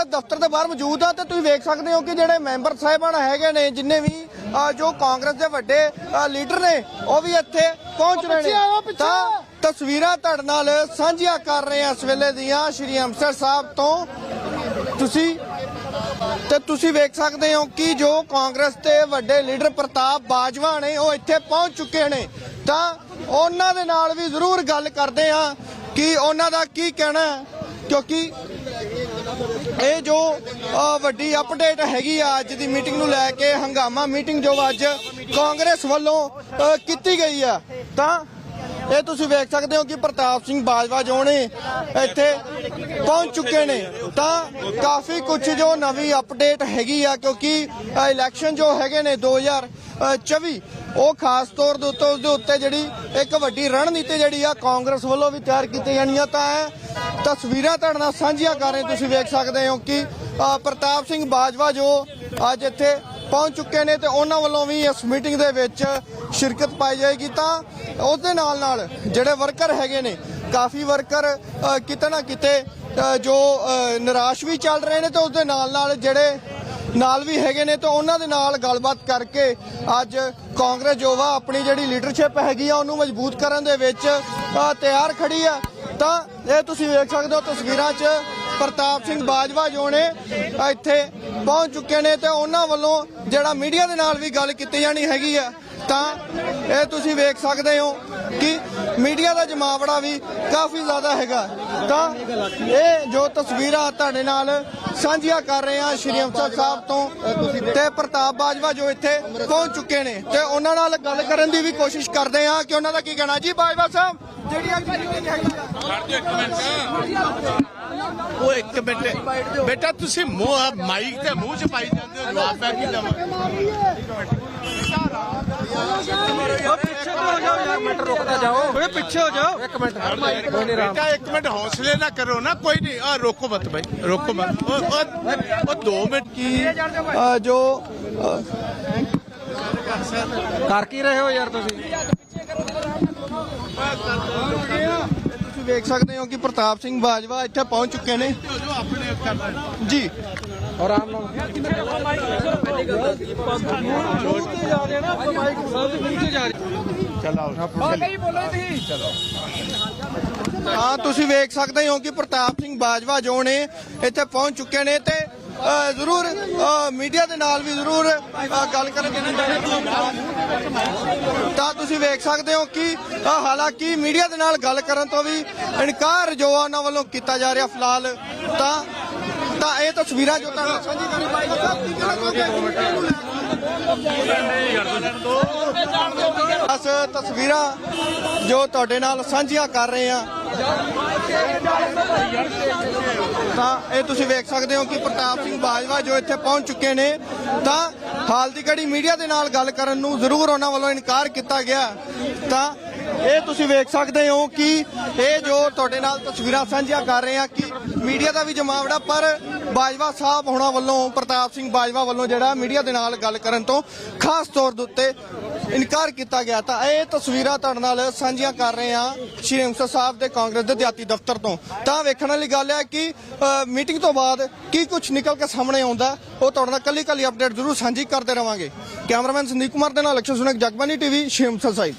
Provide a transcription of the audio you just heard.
ਮੈਂ ਦਫ਼ਤਰ ਦੇ ਬਾਹਰ ਮੌਜੂਦ ਆ ਤੇ ਤੁਸੀਂ ਵੇਖ ਸਕਦੇ ਹੋ ਕਿ ਜਿਹੜੇ ਮੈਂਬਰ ਸਾਹਿਬਾਨ ਹੈਗੇ ਨੇ ਜਿੰਨੇ ਵੀ ਜੋ ਕਾਂਗਰਸ ਦੇ ਵੱਡੇ ਲੀਡਰ ਨੇ ਉਹ ਵੀ ਇੱਥੇ ਪਹੁੰਚ ਰਹੇ ਨੇ। ਤਾਂ ਤਸਵੀਰਾਂ ਤੁਹਾਡੇ ਨਾਲ ਸਾਂਝੀਆਂ ਕਰ ਰਹੇ ਹਾਂ ਇਸ ਵੇਲੇ ਦੀਆਂ ਸ਼੍ਰੀ ਅੰਮ੍ਰਿਤਸਰ ਸਾਹਿਬ ਤੋਂ। ਤੁਸੀਂ ਤੇ ਤੁਸੀਂ ਵੇਖ ਸਕਦੇ ਹੋ ਕਿ ਜੋ ਕਾਂਗਰਸ ਦੇ ਵੱਡੇ ਲੀਡਰ ਪ੍ਰਤਾਪ ਬਾਜਵਾ ਨੇ ਉਹ ਇੱਥੇ ਪਹੁੰਚ ਚੁੱਕੇ ਨੇ। ਤਾਂ ਉਹਨਾਂ ਦੇ ਨਾਲ ਵੀ ਜ਼ਰੂਰ ਗੱਲ ਕਰਦੇ ਆ ਕਿ ਉਹਨਾਂ ਦਾ ਕੀ ਕਹਿਣਾ ਹੈ ਕਿਉਂਕਿ ਇਹ ਜੋ ਵੱਡੀ ਅਪਡੇਟ ਹੈਗੀ ਆ ਅੱਜ ਦੀ ਮੀਟਿੰਗ ਨੂੰ ਲੈ ਕੇ ਹੰਗਾਮਾ ਮੀਟਿੰਗ ਜੋ ਅੱਜ ਕਾਂਗਰਸ ਵੱਲੋਂ ਕੀਤੀ ਗਈ ਆ। ਤਾਂ ਇਹ ਤੁਸੀਂ ਵੇਖ ਸਕਦੇ ਹੋ ਕਿ ਪ੍ਰਤਾਪ ਸਿੰਘ ਬਾਜਵਾ ਜੋ ਨੇ ਇੱਥੇ ਪਹੁੰਚ ਚੁੱਕੇ ਨੇ। ਤਾਂ ਕਾਫੀ ਕੁਝ ਜੋ ਨਵੀਂ ਅਪਡੇਟ ਹੈਗੀ ਆ ਕਿਉਂਕਿ ਇਲੈਕਸ਼ਨ ਜੋ ਹੈਗੇ ਨੇ 2024 ਉਹ ਖਾਸ ਤੌਰ ਦੇ ਉੱਤੇ ਉਸ ਦੇ ਉੱਤੇ ਜਿਹੜੀ ਇੱਕ ਵੱਡੀ ਰਣਨੀਤੀ ਜਿਹੜੀ ਆ ਕਾਂਗਰਸ ਵੱਲੋਂ ਵੀ ਤਿਆਰ ਕੀਤੀ ਆ, ਤਾਂ ਤਸਵੀਰਾਂ ਤੁਹਾਡੇ ਨਾਲ ਸਾਂਝੀਆਂ ਕਰ ਰਹੇ ਤੁਸੀਂ ਵੇਖ ਸਕਦੇ ਹੋ ਕਿ ਪ੍ਰਤਾਪ ਸਿੰਘ ਬਾਜਵਾ ਜੋ ਅੱਜ ਇੱਥੇ ਪਹੁੰਚ ਚੁੱਕੇ ਨੇ ਤੇ ਉਹਨਾਂ ਵੱਲੋਂ ਵੀ ਇਸ ਮੀਟਿੰਗ ਦੇ ਵਿੱਚ ਸ਼ਿਰਕਤ ਪਾਈ ਜਾਏਗੀ। ਤਾਂ ਉਸ ਦੇ ਨਾਲ ਨਾਲ ਜਿਹੜੇ ਵਰਕਰ ਹੈਗੇ ਨੇ, ਕਾਫੀ ਵਰਕਰ ਕਿਤੇ ਨਾ ਕਿਤੇ ਜੋ ਨਿਰਾਸ਼ ਵੀ ਚੱਲ ਰਹੇ ਨੇ ਤੇ ਉਸ ਦੇ ਨਾਲ ਨਾਲ ਜਿਹੜੇ ਨਾਲ ਵੀ ਹੈਗੇ ਨੇ, ਤਾਂ ਉਹਨਾਂ ਦੇ ਨਾਲ ਗੱਲਬਾਤ ਕਰਕੇ ਅੱਜ ਕਾਂਗਰਸ ਜੋ ਵਾ ਆਪਣੀ ਜਿਹੜੀ ਲੀਡਰਸ਼ਿਪ ਹੈਗੀ ਆ, ਉਹਨੂੰ ਮਜ਼ਬੂਤ ਕਰਨ ਦੇ ਵਿੱਚ ਤਿਆਰ ਖੜੀ ਆ। ਤਾਂ ਇਹ ਤੁਸੀਂ ਵੇਖ ਸਕਦੇ ਹੋ ਤਸਵੀਰਾਂ 'ਚ ਪ੍ਰਤਾਪ ਸਿੰਘ ਬਾਜਵਾ ਜੋ ਨੇ, ਇੱਥੇ ਪਹੁੰਚ ਚੁੱਕੇ ਨੇ ਤੇ ਉਹਨਾਂ ਵੱਲੋਂ ਜਿਹੜਾ ਮੀਡੀਆ ਦੇ ਨਾਲ ਵੀ ਗੱਲ ਕੀਤੀ ਜਾਣੀ ਹੈਗੀ ਆ। ਤਾਂ ਇਹ ਤੁਸੀਂ ਵੇਖ ਸਕਦੇ ਹੋ ਕਿ ਮੀਡੀਆ ਦਾ ਜਮਾਵੜਾ ਵੀ ਕਾਫੀ ਜ਼ਿਆਦਾ ਹੈਗਾ। ਤਾਂ ਇਹ ਜੋ ਤਸਵੀਰਾਂ ਤੁਹਾਡੇ ਨਾਲ ਸਾਂਝੀਆਂ ਕਰ ਰਹੇ ਹਾਂ ਸ਼੍ਰੀ ਅੰਮ੍ਰਿਤਸਰ ਸਾਹਿਬ ਤੋਂ। ਤੇ ਪ੍ਰਤਾਪ ਬਾਜਵਾ ਜੋ ਇੱਥੇ ਪਹੁੰਚ ਚੁੱਕੇ ਨੇ। ਤੇ ਉਹਨਾਂ ਨਾਲ ਗੱਲ ਕਰਨ ਦੀ ਵੀ ਕੋਸ਼ਿਸ਼ ਕਰਦੇ ਹਾਂ ਕਿ ਉਹਨਾਂ ਦਾ ਕੀ ਕਹਿਣਾ। ਜੀ ਬਾਜਵਾ ਸਾਹਿਬ ਜਿਹੜੀ ਅੱਜ ਮੀਟਿੰਗ ਹੈਗੀ ਆ ਉਹ ਇੱਕ ਮਿੰਟ। ਬੇਟਾ ਤੁਸੀਂ ਮੂੰਹ ਮਾਈਕ ਤੇ ਮੂੰਹ ਚ ਪਾਈ ਜਾਂਦੇ ਹੋ ਜਵਾਬ ਮੈਂ ਕੀ ਦੇਵਾਂ? ਮਿੰਟ ਰੁਕਦਾ ਜਾਓ ਥੋੜੇ ਪਿੱਛੇ ਹੋ ਜਾਓ ਇੱਕ ਮਿੰਟ ਬੇਟਾ ਇੱਕ ਮਿੰਟ ਹੌਸਲੇ ਨਾ ਕਰੋ ਨਾ ਕੋਈ ਨਹੀਂ ਆ ਰੋਕੋ ਮਤ ਭਾਈ ਰੋਕੋ ਮਤ ਉਹ ਉਹ- ਉਹ ਦੋ ਮਿੰਟ ਕਿ ਅ, ਜੋ ਅ, ਕਰ ਕੀ ਰਹੇ ਹੋ ਯਾਰ ਤੁਸੀਂ ਤੁਸੀਂ ਵੇਖ ਸਕਦੇ ਹੋ ਕਿ ਪ੍ਰਤਾਪ ਸਿੰਘ ਬਾਜਵਾ ਇੱਥੇ ਪਹੁੰਚ ਚੁੱਕੇ ਨੇ ਜੀ ਆਰਾਮ ਨਾਲ ਹਾਂ, ਤੁਸੀਂ ਵੇਖ ਸਕਦੇ ਹੋ ਕਿ ਪ੍ਰਤਾਪ ਸਿੰਘ ਬਾਜਵਾ ਜੋ ਨੇ ਇੱਥੇ ਪਹੁੰਚ ਚੁੱਕੇ ਨੇ ਤੇ ਜ਼ਰੂਰ ਮੀਡੀਆ ਦੇ ਨਾਲ ਵੀ ਜ਼ਰੂਰ ਗੱਲ ਕਰਨ ਤਾਂ ਤੁਸੀਂ ਵੇਖ ਸਕਦੇ ਹੋ ਕਿ ਹਾਲਾਂਕਿ ਮੀਡੀਆ ਦੇ ਨਾਲ ਗੱਲ ਕਰਨ ਤੋਂ ਵੀ ਇਨਕਾਰ ਜੋ ਉਹਨਾਂ ਵੱਲੋਂ ਕੀਤਾ ਜਾ ਰਿਹਾ ਫਿਲਹਾਲ, ਤਾਂ ਤਾਂ ਇਹ ਤਸਵੀਰਾਂ ਜੋ ਤੁਹਾਨੂੰ ਸਾਂਝੀ ਕਰੀ ਬਾਈ ਸਾਹਿਬ, ਕੀ ਕਹਿਣਾ ਚਾਹੁੰਦੇ ਬਸ ਤਸਵੀਰਾਂ ਜੋ ਤੁਹਾਡੇ ਨਾਲ ਸਾਂਝੀਆਂ ਕਰ ਰਹੇ ਆ ਤਾਂ ਇਹ ਤੁਸੀਂ ਵੇਖ ਸਕਦੇ ਹੋ ਕਿ ਪ੍ਰਤਾਪ ਸਿੰਘ ਬਾਜਵਾ ਜੋ ਇੱਥੇ ਪਹੁੰਚ ਚੁੱਕੇ ਨੇ, ਤਾਂ ਹਾਲ ਦੀ ਘੜੀ ਮੀਡੀਆ ਦੇ ਨਾਲ ਗੱਲ ਕਰਨ ਨੂੰ ਜ਼ਰੂਰ ਉਹਨਾਂ ਵੱਲੋਂ ਇਨਕਾਰ ਕੀਤਾ ਗਿਆ। ਤਾਂ ਇਹ ਤੁਸੀਂ ਵੇਖ ਸਕਦੇ ਹੋ ਕਿ ਇਹ ਜੋ ਤੁਹਾਡੇ ਨਾਲ ਤਸਵੀਰਾਂ ਸਾਂਝੀਆਂ ਕਰ ਰਹੇ ਆ ਕਿ ਮੀਡੀਆ ਦਾ ਵੀ ਜਮਾਵੜਾ, ਪਰ ਬਾਜਵਾ ਸਾਹਿਬ ਹੋਣਾ ਵੱਲੋਂ, ਪ੍ਰਤਾਪ ਸਿੰਘ ਬਾਜਵਾ ਵੱਲੋਂ ਜਿਹੜਾ ਮੀਡੀਆ ਦੇ ਨਾਲ ਗੱਲ ਕਰਨ ਤੋਂ ਖਾਸ ਤੌਰ ਦੇ ਉੱਤੇ ਇਨਕਾਰ ਕੀਤਾ ਗਿਆ ਤਾਂ ਇਹ ਤਸਵੀਰਾਂ ਤੁਹਾਡੇ ਨਾਲ ਸਾਂਝੀਆਂ ਕਰ ਰਹੇ ਆ ਸ਼੍ਰੀ ਅੰਮ੍ਰਿਤਸਰ ਸਾਹਿਬ ਦੇ ਕਾਂਗਰਸ ਦੇ ਦਿਹਾਤੀ ਦਫ਼ਤਰ ਤੋਂ। ਤਾਂ ਵੇਖਣ ਵਾਲੀ ਗੱਲ ਹੈ ਕਿ ਮੀਟਿੰਗ ਤੋਂ ਬਾਅਦ ਕੀ ਕੁਝ ਨਿਕਲ ਕੇ ਸਾਹਮਣੇ ਆਉਂਦਾ, ਉਹ ਤੁਹਾਡੇ ਨਾਲ ਕੱਲੀ ਕੱਲੀ ਅਪਡੇਟ ਜ਼ਰੂਰ ਸਾਂਝੀ ਕਰਦੇ ਰਵਾਂਗੇ। ਕੈਮਰਾਮੈਨ ਸੰਦੀਪ ਕੁਮਾਰ ਦੇ ਨਾਲ ਅਕਸ਼ਰ ਸੁਨਕ ਜਗਬਾਨੀ ਟੀਵੀ, ਸ਼੍ਰੀ ਅੰਮ੍ਰਿਤਸਰ ਸਾਹਿਬ।